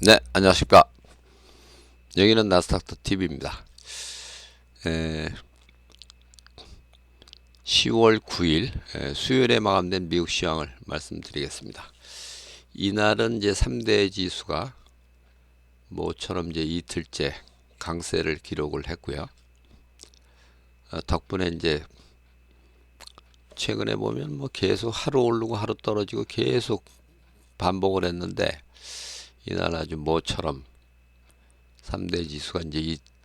네, 안녕하십니까. 여기는 나스닥터 TV입니다. 에, 10월 9일 에, 수요일에 마감된 미국 시황을 말씀드리겠습니다. 이날은 이제 3대 지수가 모처럼 이제 이틀째 강세를 기록을 했고요. 어, 덕분에 이제 최근에 보면 뭐 계속 하루 오르고 하루 떨어지고 계속 반복을 했는데 이날 아주 모처럼 3대 지수가 이제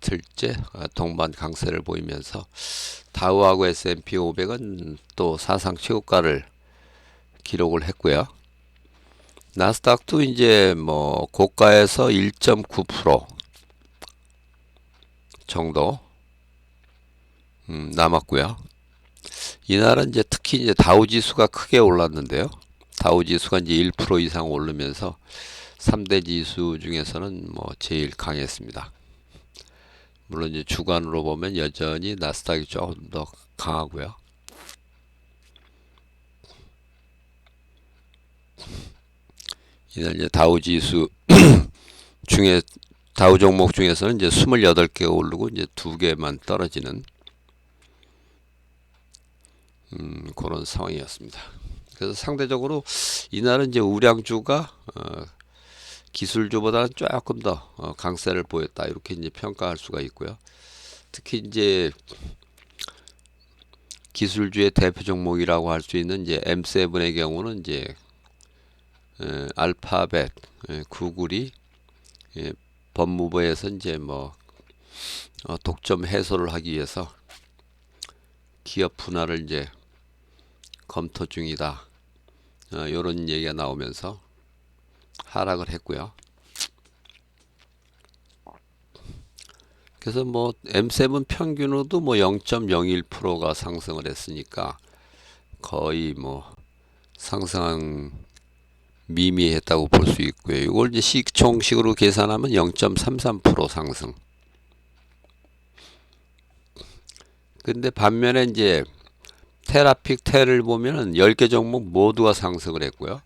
이틀째 어, 동반 강세를 보이면서 다우하고 S&P 500은 또 사상 최고가를 기록을 했고요. 나스닥도 이제 뭐 고가에서 1.9% 정도 음, 남았고요. 이날은 이제 특히 이제 다우 지수가 크게 올랐는데요. 다우 지수가 이제 1% 이상 오르면서 3대 지수 중에서는 뭐 제일 강했습니다. 물론 이제 주간으로 보면 여전히 나스닥이 조금 더 강하고요. 이날 이제 다우 지수 중에 다우 종목 중에서는 이제 28개가 오르고 이제 2개만 떨어지는 음, 그런 상황이었습니다. 그래서 상대적으로 이날은 이제 우량주가 어, 기술주보다는 조금 더 어, 강세를 보였다 이렇게 이제 평가할 수가 있고요. 특히 이제 기술주의 대표 종목이라고 할 수 있는 이제 M7의 경우는 이제 에, 알파벳, 에, 구글이 에, 법무부에서 이제 뭐 어, 독점 해소를 하기 위해서 기업 분할을 이제 검토 중이다. 어, 이런 얘기가 나오면서 하락을 했고요. 그래서 뭐 M7 평균으로도 뭐 0.01%가 상승을 했으니까 거의 뭐 상승한 미미했다고 볼 수 있고요. 이걸 이제 시총식으로 계산하면 0.33% 상승. 근데 반면에 이제 테라픽 테를 보면은 10개 종목 모두가 상승을 했고요.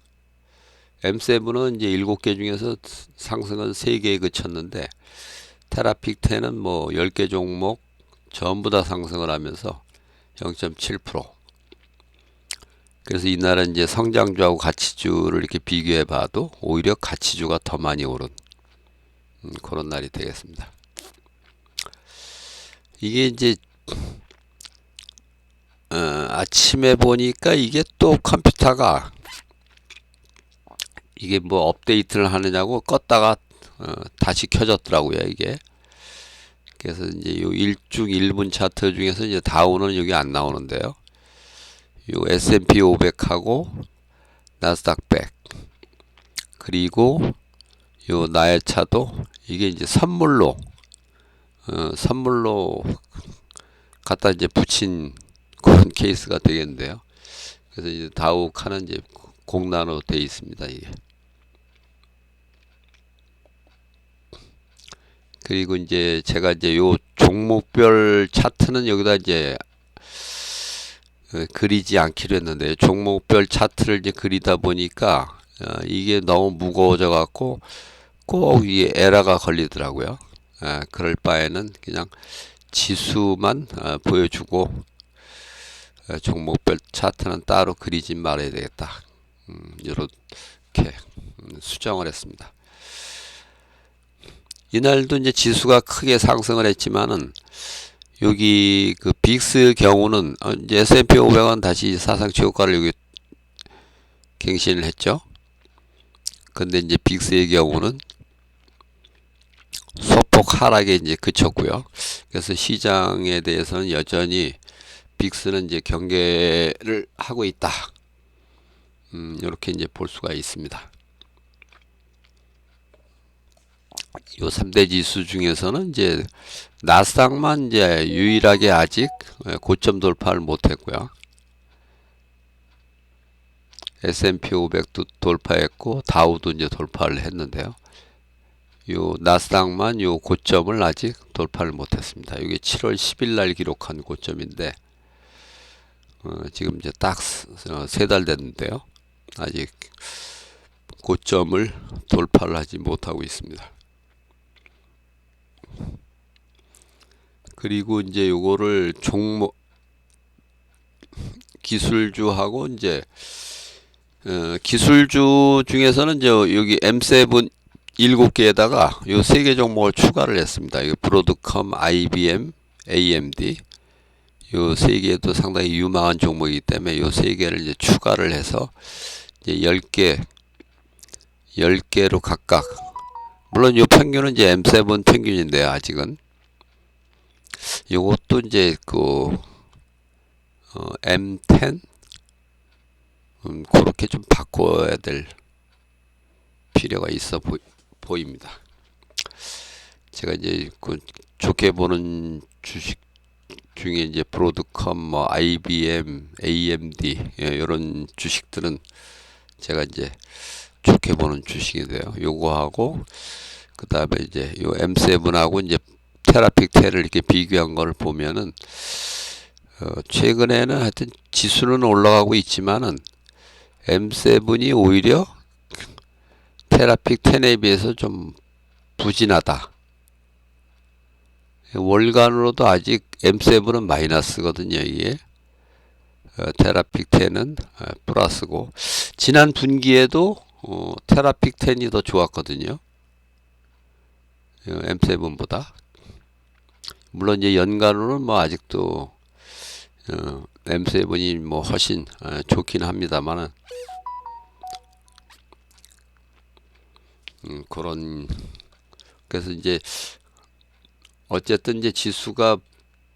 M7은 이제 7개 중에서 상승은 3개에 그쳤는데 테라픽 테는 뭐 10개 종목 전부 다 상승을 하면서 0.7% 그래서 이날은 이제 성장주하고 가치주를 이렇게 비교해 봐도 오히려 가치주가 더 많이 오른 음, 그런 날이 되겠습니다. 이게 이제 어, 아침에 보니까 이게 또 컴퓨터가 이게 뭐 업데이트를 하느냐고 껐다가 어, 다시 켜졌더라고요 이게 그래서 이제 요 1중 1분 차트 중에서 이제 다우는 여기 안 나오는데요 요 S&P 500하고 나스닥 100 그리고 요 나의 차도 이게 이제 선물로 어, 선물로 갖다 이제 붙인 그런 케이스가 되겠는데요. 그래서 이제 다우 칸은 이제 공란으로 되어 있습니다. 이게. 그리고 이제 제가 이제 요 종목별 차트는 여기다 이제 어, 그리지 않기로 했는데 종목별 차트를 이제 그리다 보니까 어, 이게 너무 무거워져 갖고 꼭 이게 에러가 걸리더라고요. 아, 그럴 바에는 그냥 지수만 어, 보여주고 어, 종목별 차트는 따로 그리지 말아야 되겠다. 음, 이렇게 음, 수정을 했습니다. 이날도 이제 지수가 크게 상승을 했지만은 여기 그 빅스 경우는 어, 이제 S&P 500은 다시 사상 최고가를 여기 갱신을 했죠. 근데 이제 빅스의 경우는 소폭 하락에 이제 그쳤고요. 그래서 시장에 대해서는 여전히 빅스는 이제 경계를 하고 있다. 음, 이렇게 이제 볼 수가 있습니다. 요 3대 지수 중에서는 이제 나스닥만 이제 유일하게 아직 고점 돌파를 못 했고요. S&P 500도 돌파했고 다우도 이제 돌파를 했는데요. 요 나스닥만 요 고점을 아직 돌파를 못 했습니다. 이게 7월 10일 날 기록한 고점인데 어, 지금 이제 딱 세 달 됐는데요. 아직 고점을 돌파를 하지 못하고 있습니다. 그리고 이제 요거를 종목 기술주하고 이제 어, 기술주 중에서는 이제 여기 M7 일곱 개에다가 요 세 개 종목을 추가를 했습니다. 이거 브로드컴, IBM, AMD 요 세 개도 상당히 유망한 종목이기 때문에 요 세 개를 이제 추가를 해서 이제 10개 10개로 각각 물론 요 평균은 이제 M7 평균인데요. 아직은 요것도 이제 그 어, M10 음, 그렇게 좀 바꿔야 될 필요가 있어 보, 보입니다. 제가 이제 그 좋게 보는 주식 중에 이제 브로드컴, 뭐 IBM, AMD 예, 이런 주식들은 제가 이제 좋게 보는 주식인데요. 요거하고 그 다음에 이제 요 M7하고 이제 테라픽 10을 이렇게 비교한 걸 보면은 어, 최근에는 하여튼 지수는 올라가고 있지만은 M7이 오히려 테라픽 10에 비해서 좀 부진하다. 월간으로도 아직 M7은 마이너스거든요, 이게. 어, 테라픽 10은 어, 플러스고 지난 분기에도 어, 테라픽 10이 더 좋았거든요. 어, M7보다. 물론 이제 연간으로는 뭐 아직도 어, M7이 뭐 훨씬 어, 좋긴 합니다만은. 음, 그런 그래서 이제 어쨌든 이제 지수가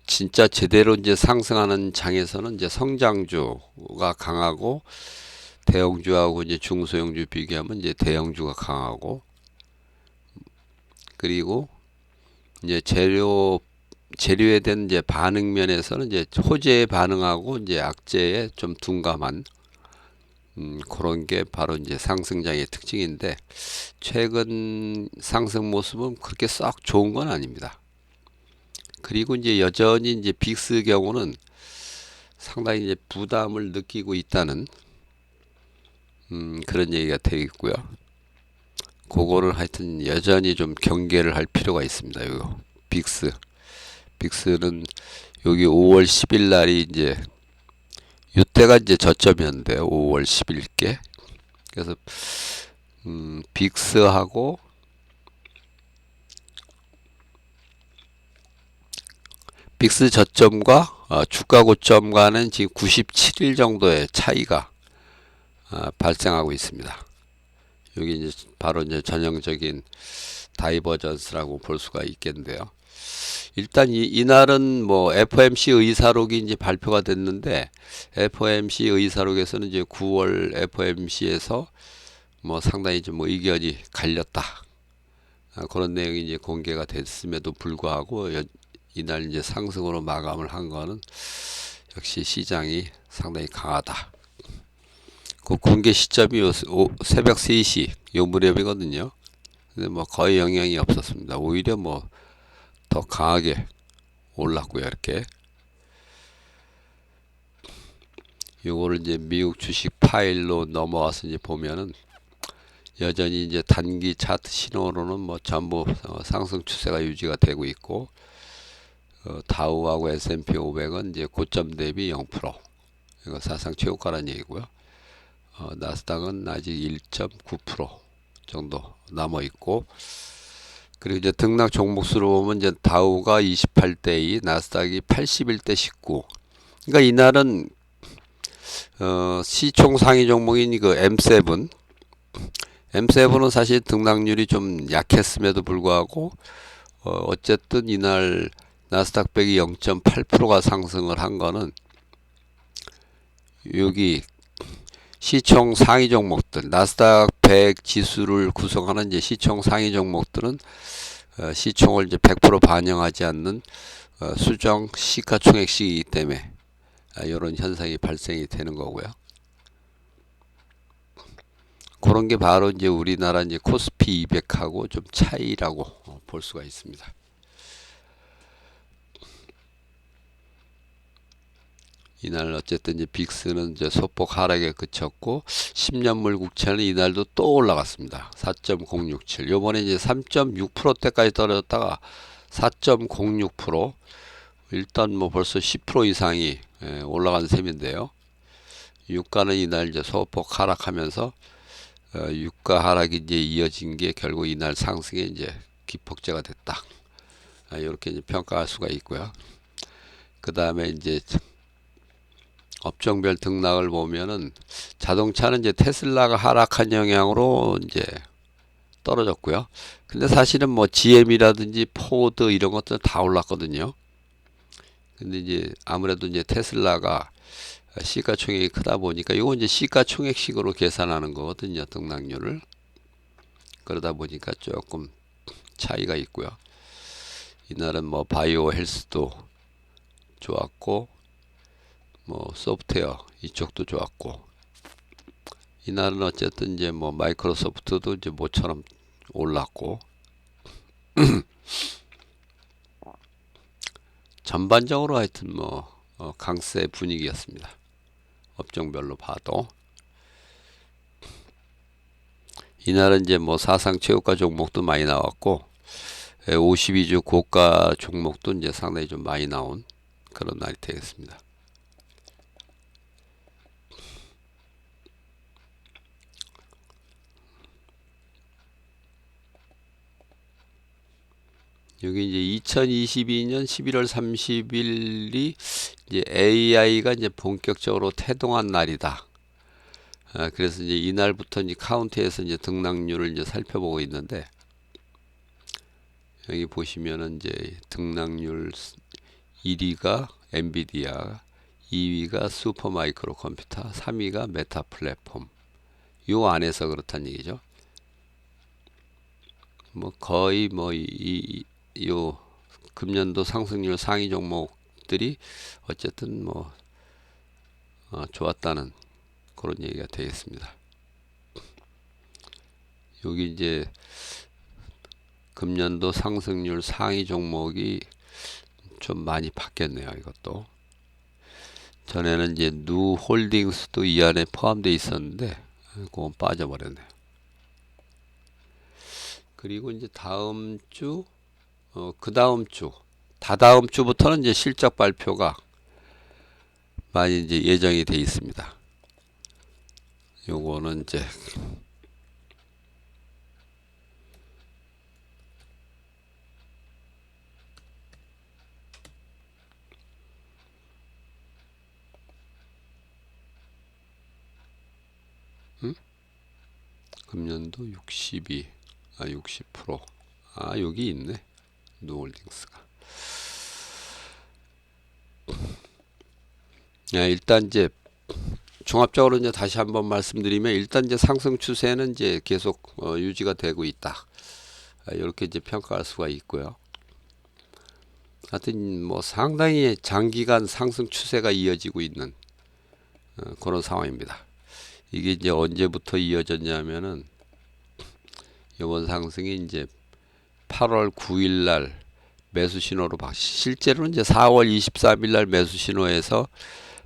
진짜 제대로 이제 상승하는 장에서는 이제 성장주가 강하고 대형주하고 이제 중소형주 비교하면 이제 대형주가 강하고 그리고 이제 재료 재료에 대한 이제 반응 면에서는 이제 호재에 반응하고 이제 악재에 좀 둔감한 음, 그런 게 바로 이제 상승장의 특징인데 최근 상승 모습은 그렇게 썩 좋은 건 아닙니다. 그리고 이제 여전히 이제 빅스 경우는 상당히 이제 부담을 느끼고 있다는 음, 그런 얘기가 되어 있고요. 그거를 하여튼 여전히 좀 경계를 할 필요가 있습니다. 이거 빅스 빅스는 여기 5월 10일 날이 이제 이때가 이제 저점이었는데요. 5월 10일께 그래서 음, 빅스하고 빅스 저점과 어, 주가 고점 과는 지금 97일 정도의 차이가 어, 발생하고 있습니다. 여기 이제 바로 이제 전형적인 다이버전스라고 볼 수가 있겠는데요. 일단 이, 이날은 뭐 FOMC 의사록이 이제 발표가 됐는데 FOMC 의사록에서는 이제 9월 FOMC에서 뭐 상당히 좀 뭐 의견이 갈렸다. 아, 그런 내용이 이제 공개가 됐음에도 불구하고 여, 이날 이제 상승으로 마감을 한 거는 역시 시장이 상당히 강하다. 그 공개 시점이 요, 오, 새벽 3시 요 무렵이거든요. 근데 뭐 거의 영향이 없었습니다. 오히려 뭐 더 강하게 올랐고요. 이렇게. 요거를 이제 미국 주식 파일로 넘어와서 이제 보면은 여전히 이제 단기 차트 신호로는 뭐 전부 어, 상승 추세가 유지가 되고 있고 어, 다우하고 S&P 500은 이제 고점 대비 0% 이거 사상 최고가라는 얘기고요. 어, 나스닥은 아직 1.9% 정도 남아 있고 그리고 이제 등락 종목수로 보면 이제 다우가 28대 2, 나스닥이 81대 19. 그러니까 이날은 어, 시총 상위 종목인 그 M7 M7은 사실 등락률이 좀 약했음에도 불구하고 어, 어쨌든 이날 나스닥 100이 0.8%가 상승을 한 거는 여기 시총 상위 종목들 나스닥 100 지수를 구성하는 이제 시총 상위 종목들은 어, 시총을 이제 100% 반영하지 않는 어, 수정 시가총액식이기 때문에 이런 현상이 발생이 되는 거고요. 그런 게 바로 이제 우리나라 이제 코스피 200하고 좀 차이라고 볼 수가 있습니다. 이날 어쨌든 이제 빅스는 이제 소폭 하락에 그쳤고 10년물 국채는 이날도 또 올라갔습니다. 4.067. 요번에 이제 3.6%대까지 떨어졌다가 4.06% 일단 뭐 벌써 10% 이상이 예, 올라간 셈인데요. 유가는 이날 이제 소폭 하락하면서 어, 유가 하락이 이제 이어진 게 결국 이날 상승에 이제 기폭제가 됐다. 아, 이렇게 이제 평가할 수가 있고요. 그 다음에 이제 업종별 등락을 보면은 자동차는 이제 테슬라가 하락한 영향으로 이제 떨어졌고요. 근데 사실은 뭐 GM이라든지 포드 이런 것들 다 올랐거든요. 근데 이제 아무래도 이제 테슬라가 시가총액이 크다 보니까 이건 이제 시가총액식으로 계산하는 거거든요. 등락률을. 그러다 보니까 조금 차이가 있고요. 이날은 뭐 바이오 헬스도 좋았고 뭐 소프트웨어 이쪽도 좋았고 이날은 어쨌든 이제 뭐 마이크로소프트도 이제 모처럼 올랐고 전반적으로 하여튼 뭐 어, 강세 분위기였습니다. 업종별로 봐도 이날은 이제 뭐 사상 최고가 종목도 많이 나왔고 52주 고가 종목도 이제 상당히 좀 많이 나온 그런 날이 되겠습니다. 여기 이제 2022년 11월 30일이 이제 AI가 이제 본격적으로 태동한 날이다. 아, 그래서 이제 이날부터 이제 카운트에서 이제 등락률을 이제 살펴보고 있는데 여기 보시면은 이제 등락률 1위가 엔비디아, 2위가 슈퍼마이크로 컴퓨터, 3위가 메타 플랫폼. 요 안에서 그렇다는 얘기죠. 뭐 거의 뭐이 요 금년도 상승률 상위 종목들이 어쨌든 뭐 어, 좋았다는 그런 얘기가 되겠습니다. 여기 이제 금년도 상승률 상위 종목이 좀 많이 바뀌었네요. 이것도 전에는 이제 누 홀딩스도 이 안에 포함되어 있었는데 그건 빠져버렸네요. 그리고 이제 다음 주, 어, 그 다음 주, 다다음 주부터는 이제 실적 발표가 많이 이제 예정이 돼 있습니다. 요거는 이제 금년도 62, 아 60%. 아 여기 있네. 노홀딩스가. 야, 일단 이제 종합적으로 이제 다시 한번 말씀드리면 일단 이제 상승 추세는 이제 계속 어, 유지가 되고 있다. 아, 이렇게 이제 평가할 수가 있고요. 하여튼 뭐 상당히 장기간 상승 추세가 이어지고 있는 어, 그런 상황입니다. 이게 이제 언제부터 이어졌냐면은 이번 상승이 이제 8월 9일 날 매수 신호로 바 실제로는 이제 4월 23일 날 매수 신호에서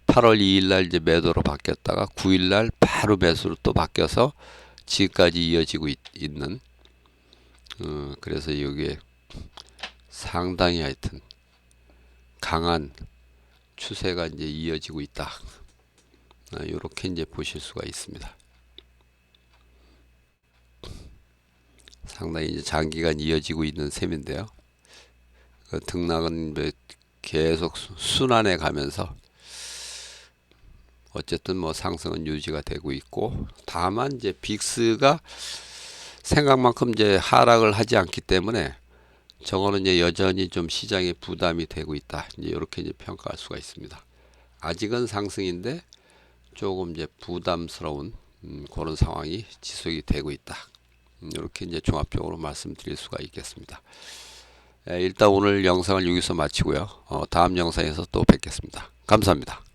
8월 2일 날 이제 매도로 바뀌었다가 9일 날 바로 매수로 또 바뀌어서 지금까지 이어지고 있, 는 어, 그래서 이게 상당히 하여튼 강한 추세가 이제 이어지고 있다. 이렇게 아, 이제 보실 수가 있습니다. 상당히 이제 장기간 이어지고 있는 셈인데요. 그 등락은 계속 순환해 가면서 어쨌든 뭐 상승은 유지가 되고 있고 다만 이제 빅스가 생각만큼 이제 하락을 하지 않기 때문에 저거는 이제 여전히 좀 시장에 부담이 되고 있다. 이제 이렇게 이제 평가할 수가 있습니다. 아직은 상승인데 조금 이제 부담스러운 음, 그런 상황이 지속이 되고 있다. 음, 이렇게 이제 종합적으로 말씀드릴 수가 있겠습니다. 에, 일단 오늘 영상을 여기서 마치고요. 어, 다음 영상에서 또 뵙겠습니다. 감사합니다.